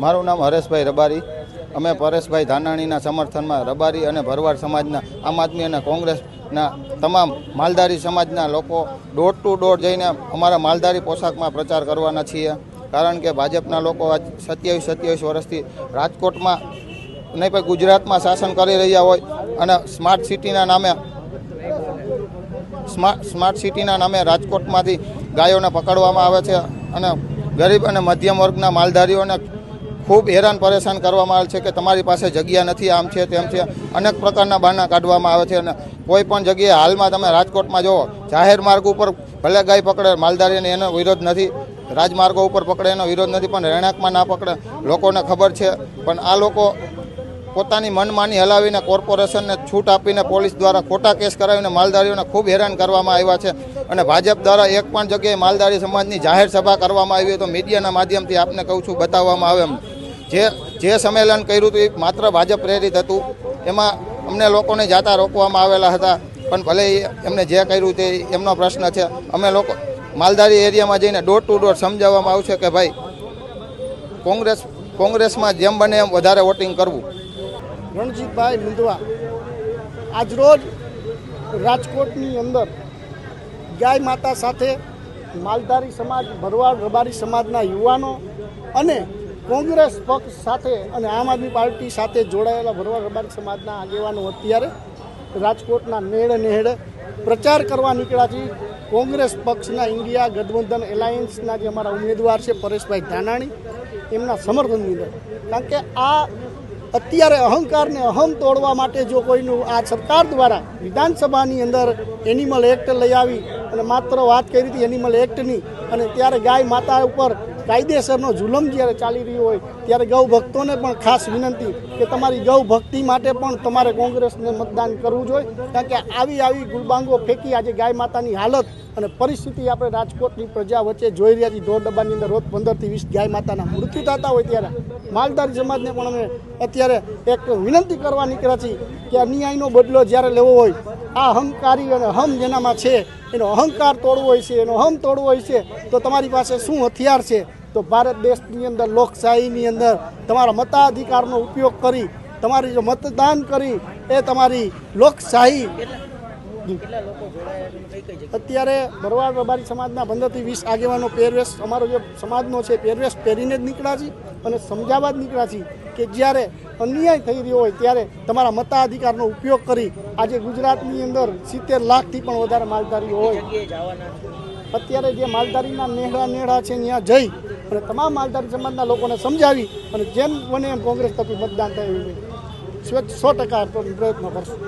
મારું નામ હરેશભાઈ રબારી. અમે પરેશભાઈ ધાનાણીના સમર્થનમાં રબારી અને ભરવાડ સમાજના, આમ આદમી અને કોંગ્રેસના તમામ માલધારી સમાજના લોકો ડોર ટુ ડોર જઈને અમારા માલધારી પોશાકમાં પ્રચાર કરવાના છીએ. કારણ કે ભાજપના લોકો આજ સત્યાવીસ સત્યાવીસ વર્ષથી રાજકોટમાં, નહીં પણ ગુજરાતમાં શાસન કરી રહ્યા હોય અને સ્માર્ટ સિટીના નામે સ્માર્ટ સ્માર્ટ સિટીના નામે રાજકોટમાંથી ગાયોને પકડવામાં આવે છે અને ગરીબ અને મધ્યમ વર્ગના માલધારીઓને ખૂબ હેરાન પરેશાન કરવામાં આવે છે કે તમારી પાસે જગ્યા નથી, આમ છે, તેમ છે. અનેક પ્રકારના બાના કાઢવામાં આવે છે અને કોઈ પણ જગ્યાએ હાલમાં તમે રાજકોટમાં જુઓ, જાહેર માર્ગ ઉપર ભલે ગાય પકડે, માલધારીને એનો વિરોધ નથી, રાજમાર્ગો ઉપર પકડે એનો વિરોધ નથી, પણ રહેણાંકમાં ના પકડે, લોકોને ખબર છે. પણ આ લોકો પોતાની મનમાની હલાવીને કોર્પોરેશનને છૂટ આપીને પોલીસ દ્વારા ખોટા કેસ કરાવીને માલધારીઓને ખૂબ હેરાન કરવામાં આવ્યા છે. અને ભાજપ દ્વારા એક પણ જગ્યાએ માલધારી સમાજની જાહેર સભા કરવામાં આવી હોય તો મીડિયાના માધ્યમથી આપને કહું છું, બતાવવામાં આવે એમ. જે જે સંમેલન કર્યું હતું એ માત્ર ભાજપ પ્રેરિત હતું. એમાં અમને લોકોને જાતા રોકવામાં આવેલા હતા. પણ ભલે એમને જે કર્યું તે એમનો પ્રશ્ન છે. અમે લોકો માલધારી એરિયામાં જઈને ડોર ટુ ડોર સમજાવવામાં આવશે કે ભાઈ, કોંગ્રેસ, કોંગ્રેસમાં જેમ બને એમ વધારે વોટિંગ કરવું. રણજીતભાઈ મુંદવા આજરોજ રાજકોટની અંદર ગાય માતા સાથે માલધારી સમાજ, ભરવાડ રબારી સમાજના યુવાનો અને કોંગ્રેસ પક્ષ સાથે અને આમ આદમી પાર્ટી સાથે જોડાયેલા ભરવા રબારી સમાજના આગેવાનો અત્યારે રાજકોટના નેડ નેડ પ્રચાર કરવા નીકળ્યા છે. કોંગ્રેસ પક્ષના ઇન્ડિયા ગઠબંધન એલાયન્સના જે અમારા ઉમેદવાર છે પરેશભાઈ ધાનાણી, એમના સમર્થનની અંદર. કારણ કે આ અત્યારે અહંકારને અહમ તોડવા માટે જો કોઈનું આ સરકાર દ્વારા વિધાનસભાની અંદર એનિમલ એક્ટ લઈ આવી અને માત્ર વાત કરી હતી એનિમલ એક્ટની અને ત્યારે ગાય માતા ઉપર કાયદેસરનો જુલમ જ્યારે ચાલી રહ્યો હોય, ત્યારે ગૌ ભક્તોને પણ ખાસ વિનંતી કે તમારી ગૌ ભક્તિ માટે પણ તમારે કોંગ્રેસને મતદાન કરવું જોઈએ. કારણ કે આવી આવી ગુલબાંગો ફેંકી આજે ગાય માતાની હાલત અને પરિસ્થિતિ આપણે રાજકોટની પ્રજા વચ્ચે જોઈ રહ્યા છીએ. ઢોર ડબ્બાની અંદર રોજ પંદરથી વીસ ગાય માતાના મૃત્યુ થતા હોય ત્યારે માલધારી સમાજને પણ અમે અત્યારે એક વિનંતી કરવા નીકળ્યા છીએ કે અન્યાયનો બદલો જ્યારે લેવો હોય, આ અહંકારી અને હમ જેનામાં છે, એનો અહંકાર તોડવો હોય છે, એનો હમ તોડવો હોય છે તો તમારી પાસે શું હથિયાર છે? તો ભારત દેશની અંદર, લોકશાહીની અંદર તમારા મતાધિકારનો ઉપયોગ કરી, તમારી જો મતદાન કરી, એ તમારી લોકશાહી. અત્યારે ભરવાડ રબારી સમાજના પંદરથી વીસ આગેવાનો પહેરવેશ, અમારો જે સમાજનો છે પહેરવેશ પહેરીને જ નીકળ્યા છીએ અને સમજાવવા જ નીકળ્યા છીએ કે જ્યારે અન્યાય થઈ રહ્યો હોય ત્યારે તમારા મતાધિકારનો ઉપયોગ કરી આજે ગુજરાતની અંદર સિત્તેર લાખથી પણ વધારે માલધારી હોય. અત્યારે જે માલધારીના નેહડા નેહડા છે ત્યાં જઈ અને તમામ માલધારી સમાજના લોકોને સમજાવી અને જેમ બને એમ કોંગ્રેસ તરફી મતદાન થાય એવું સો ટકા પ્રયત્ન કરશું.